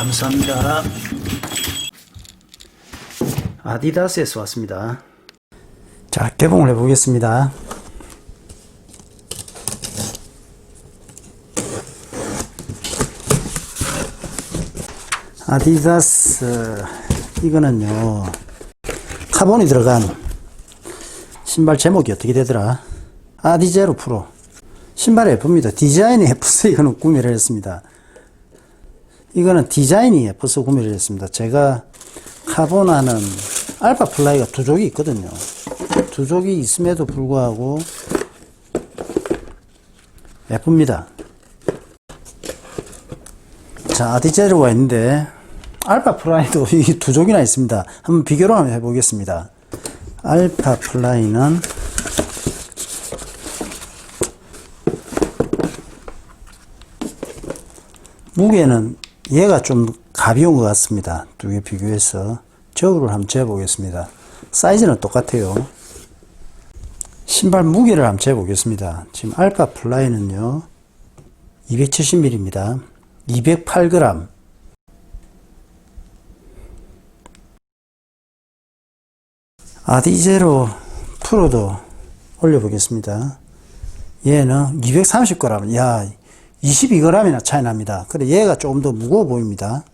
감사합니다. 아디다스에서 왔습니다. 자, 개봉을 해보겠습니다. 아디다스 이거는요 카본이 들어간 신발 제목이 어떻게 되더라 아디제로 프로 신발이 예쁩니다 디자인이 예뻐서 이거는 구매를 했습니다 이거는 디자인이 예뻐서 구매를 했습니다 제가 카본하는 알파 플라이가 두 족이 있거든요 두 족이 있음에도 불구하고 예쁩니다 자, 아디제로가 있는데, 알파 플라이도 이 두 족이나 있습니다. 한번 비교를 한번 해보겠습니다. 알파 플라이는, 무게는 얘가 좀 가벼운 것 같습니다. 두 개 비교해서 저울을 한번 재보겠습니다. 사이즈는 똑같아요. 신발 무게를 한번 재보겠습니다. 지금 알파 플라이는요, 270mm입니다. 208g. 아디제로 프로도 올려보겠습니다. 얘는 230g. 야, 22g이나 차이 납니다. 그래, 얘가 조금 더 무거워 보입니다.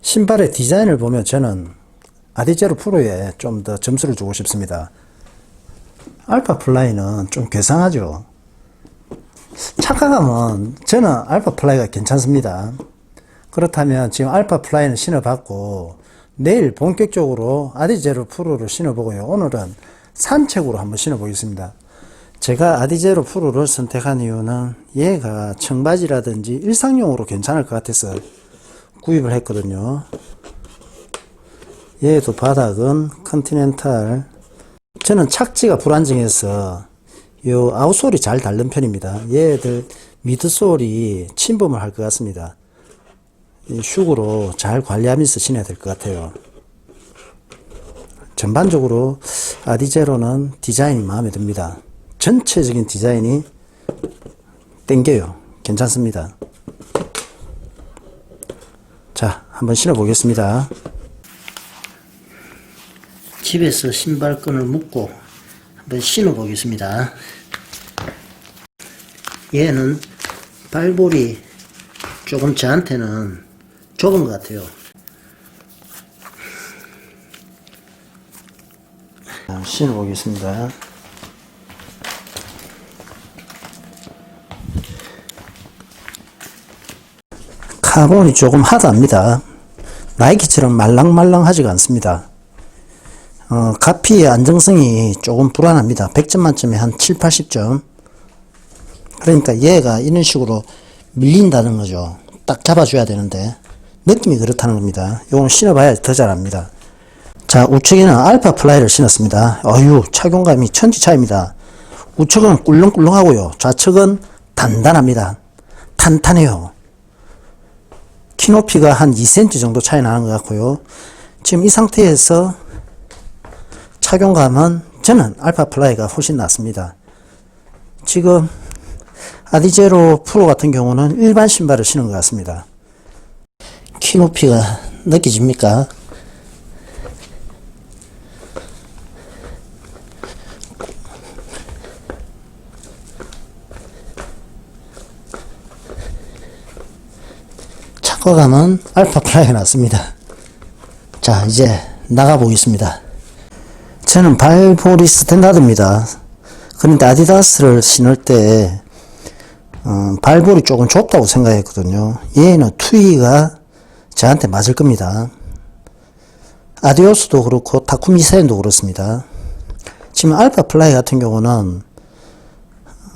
신발의 디자인을 보면 저는 아디제로 프로에 좀 더 점수를 주고 싶습니다. 알파 플라이는 좀 괴상하죠. 착각하면 저는 알파 플라이가 괜찮습니다. 그렇다면 지금 알파 플라이는 신어봤고 내일 본격적으로 아디제로 프로를 신어보고요. 오늘은 산책으로 한번 신어보겠습니다. 제가 아디제로 프로를 선택한 이유는 얘가 청바지라든지 일상용으로 괜찮을 것 같아서 구입을 했거든요. 얘도 바닥은 컨티넨탈 저는 착지가 불안정해서 요 아웃솔이 잘 닳는 편입니다. 얘들 미드솔이 침범을 할 것 같습니다. 이 슉으로 잘 관리하면서 신어야 될 것 같아요. 전반적으로 아디제로는 디자인이 마음에 듭니다. 전체적인 디자인이 땡겨요. 괜찮습니다. 자, 한번 신어 보겠습니다. 집에서 신발끈을 묶고 한번 신어 보겠습니다. 얘는 발볼이 조금 저한테는 좁은 것 같아요. 신어 보겠습니다. 카본이 조금 하드합니다. 나이키처럼 말랑말랑하지가 않습니다. 어, 가피의 안정성이 조금 불안합니다. 100점 만점에 한 7, 80점. 그러니까 얘가 이런 식으로 밀린다는 거죠. 딱 잡아줘야 되는데 느낌이 그렇다는 겁니다. 이건 신어봐야 더 잘합니다. 자, 우측에는 알파 플라이를 신었습니다. 어유 착용감이 천지 차입니다. 우측은 꿀렁꿀렁하고요. 좌측은 단단합니다. 탄탄해요. 키 높이가 한 2cm 정도 차이 나는 것 같고요. 지금 이 상태에서 착용감은 저는 알파 플라이가 훨씬 낫습니다. 지금 아디제로 프로 같은 경우는 일반 신발을 신은 것 같습니다. 키 높이가 느껴집니까? 착화감은 알파 플라이가 낫습니다. 자, 이제 나가 보겠습니다. 저는 발볼이 스탠다드입니다. 그런데 아디다스를 신을 때 어, 발볼이 조금 좁다고 생각했거든요. 얘는 투이가 저한테 맞을 겁니다. 아디오스도 그렇고 타쿠미사인도 그렇습니다. 지금 알파 플라이 같은 경우는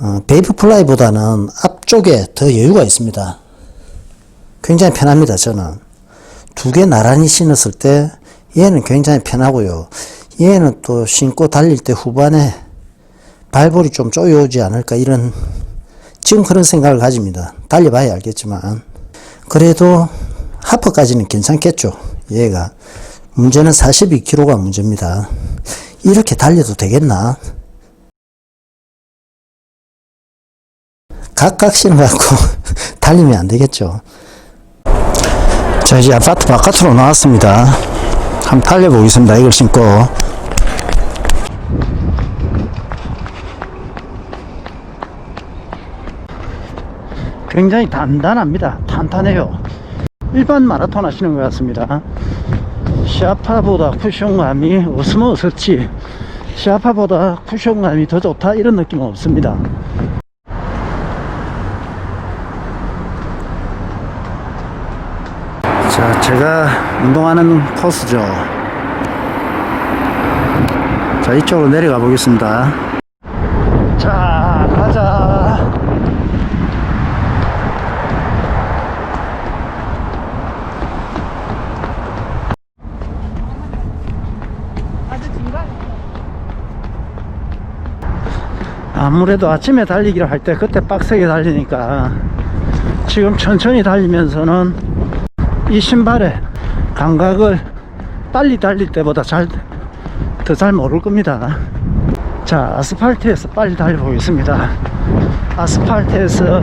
어, 베이프 플라이보다는 앞쪽에 더 여유가 있습니다. 굉장히 편합니다. 저는 두 개 나란히 신었을 때 얘는 굉장히 편하고요. 얘는 또 신고 달릴 때 후반에 발볼이 좀 쪼여오지 않을까 이런 지금 그런 생각을 가집니다. 달려봐야 알겠지만 그래도 하퍼까지는 괜찮겠죠. 얘가 문제는 42kg가 문제입니다. 이렇게 달려도 되겠나? 각각 신어갖고 달리면 안 되겠죠. 자, 이제 아파트 바깥으로 나왔습니다. 한번 달려보겠습니다. 이걸 신고. 굉장히 단단합니다. 탄탄해요. 일반 마라톤 하시는 것 같습니다. 시아파보다 쿠션감이 없으면 없었지. 시아파보다 쿠션감이 더 좋다 이런 느낌은 없습니다. 자, 제가 운동하는 코스죠. 자, 이쪽으로 내려가 보겠습니다. 자, 가자. 아무래도 아침에 달리기를 할 때 그때 빡세게 달리니까 지금 천천히 달리면서는 이 신발의 감각을 빨리 달릴 때보다 잘, 더 잘 모를 겁니다. 자, 아스팔트에서 빨리 달려 보겠습니다. 아스팔트에서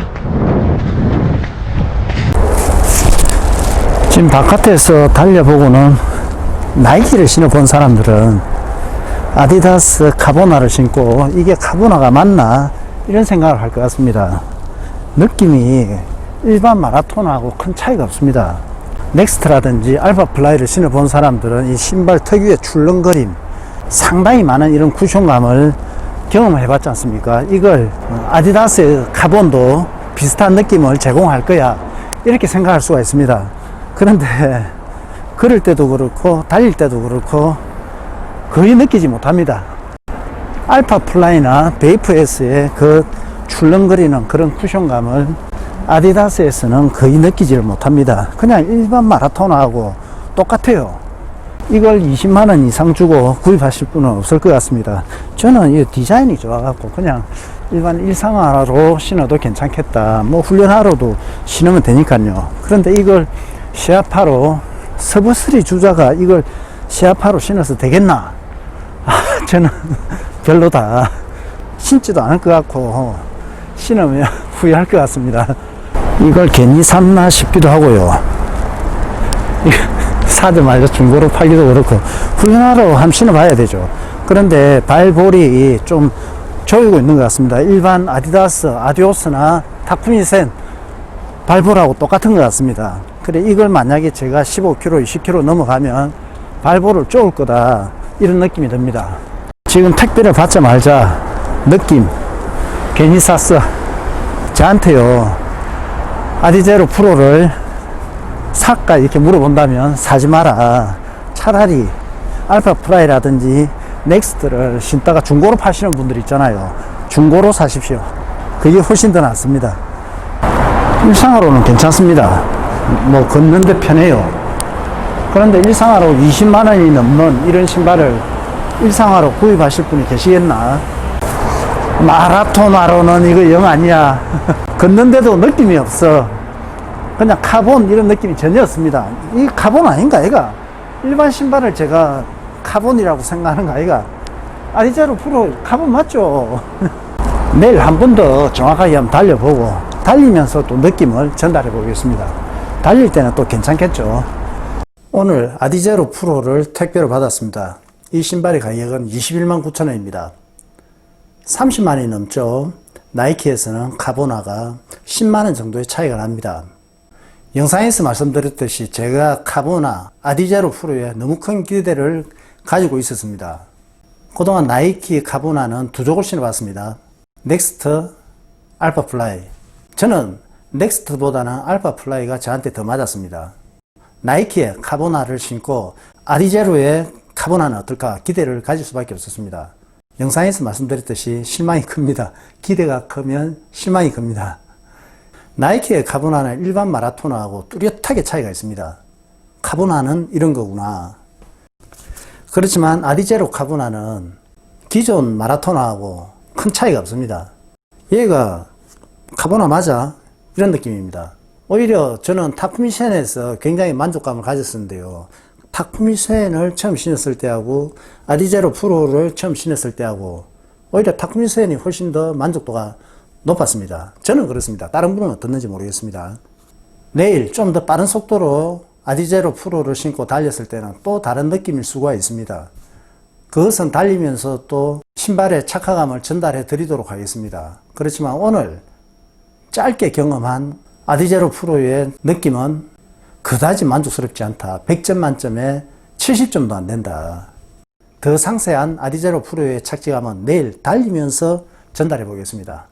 지금 바깥에서 달려보고는 나이키를 신어본 사람들은 아디다스 카보나를 신고 이게 카보나가 맞나 이런 생각을 할 것 같습니다. 느낌이 일반 마라톤하고 큰 차이가 없습니다. 넥스트라든지 알파 플라이를 신어본 사람들은 이 신발 특유의 출렁거림 상당히 많은 이런 쿠션감을 경험을 해봤지 않습니까? 이걸 어, 아디다스의 카본도 비슷한 느낌을 제공할 거야 이렇게 생각할 수가 있습니다. 그런데 걸을 때도 그렇고 달릴 때도 그렇고 거의 느끼지 못합니다. 알파 플라이나 베이프 S의 그 출렁거리는 그런 쿠션감을 아디다스에서는 거의 느끼지를 못합니다. 그냥 일반 마라톤하고 똑같아요. 이걸 20만원 이상 주고 구입하실 분은 없을 것 같습니다. 저는 이 디자인이 좋아갖고 그냥 일반 일상화로 신어도 괜찮겠다. 뭐 훈련하러도 신으면 되니까요. 그런데 이걸 시아파로 서브스리 주자가 이걸 시아파로 신어서 되겠나? 아, 저는 별로다. 신지도 않을 것 같고 신으면 후회할 것 같습니다. 이걸 괜히 샀나 싶기도 하고요. 이거 사자마자 중고로 팔기도 그렇고 훈련하러 한번 신어봐야 되죠. 그런데 발볼이 좀 조이고 있는 것 같습니다. 일반 아디다스, 아디오스나 타쿠미센 발볼하고 똑같은 것 같습니다. 그래 이걸 만약에 제가 15km, 20km 넘어가면 발볼을 쪼을 거다 이런 느낌이 듭니다. 지금 택배를 받자마자 느낌 괜히 샀어. 저한테요 아디제로 프로를 살까 이렇게 물어본다면 사지 마라. 차라리 알파 프라이라든지 넥스트를 신다가 중고로 파시는 분들 있잖아요. 중고로 사십시오. 그게 훨씬 더 낫습니다. 일상으로는 괜찮습니다. 뭐 걷는데 편해요. 그런데 일상화로 20만 원이 넘는 이런 신발을 일상화로 구입하실 분이 계시겠나? 마라톤화로는 이거 영 아니야. 걷는데도 느낌이 없어. 그냥 카본 이런 느낌이 전혀 없습니다. 이 카본 아닌가, 얘가? 일반 신발을 제가 카본이라고 생각하는 거 아이가? 아디제로 프로 카본 맞죠? 내일 한 번 더 정확하게 한번 달려보고 달리면서 또 느낌을 전달해 보겠습니다. 달릴 때는 또 괜찮겠죠? 오늘 아디제로 프로를 택배로 받았습니다. 이 신발의 가격은 21만 9천 원입니다. 30만원이 넘죠. 나이키에서는 카보나가 10만원 정도의 차이가 납니다. 영상에서 말씀드렸듯이 제가 카보나 아디제로 프로에 너무 큰 기대를 가지고 있었습니다. 그동안 나이키 카보나는 두 족을 신어봤습니다. 넥스트, 알파 플라이. 저는 넥스트보다는 알파 플라이가 저한테 더 맞았습니다. 나이키의 카보나를 신고 아디제로의 카보나는 어떨까 기대를 가질 수밖에 없었습니다. 영상에서 말씀드렸듯이 실망이 큽니다. 기대가 크면 실망이 큽니다. 나이키의 카보나는 일반 마라토너하고 뚜렷하게 차이가 있습니다. 카보나는 이런 거구나. 그렇지만 아디제로 카보나는 기존 마라토너하고 큰 차이가 없습니다. 얘가 카보나 맞아? 이런 느낌입니다. 오히려 저는 타쿠미센에서 굉장히 만족감을 가졌었는데요. 타쿠미센을 처음 신었을 때하고 아디제로 프로를 처음 신었을 때하고 오히려 타쿠미센이 훨씬 더 만족도가 높았습니다. 저는 그렇습니다. 다른 분은 어떻는지 모르겠습니다. 내일 좀 더 빠른 속도로 아디제로 프로를 신고 달렸을 때는 또 다른 느낌일 수가 있습니다. 그것은 달리면서 또 신발의 착화감을 전달해 드리도록 하겠습니다. 그렇지만 오늘 짧게 경험한 아디제로 프로의 느낌은 그다지 만족스럽지 않다. 100점 만점에 70점도 안 된다. 더 상세한 아디제로 프로의 착지감은 내일 달리면서 전달해 보겠습니다.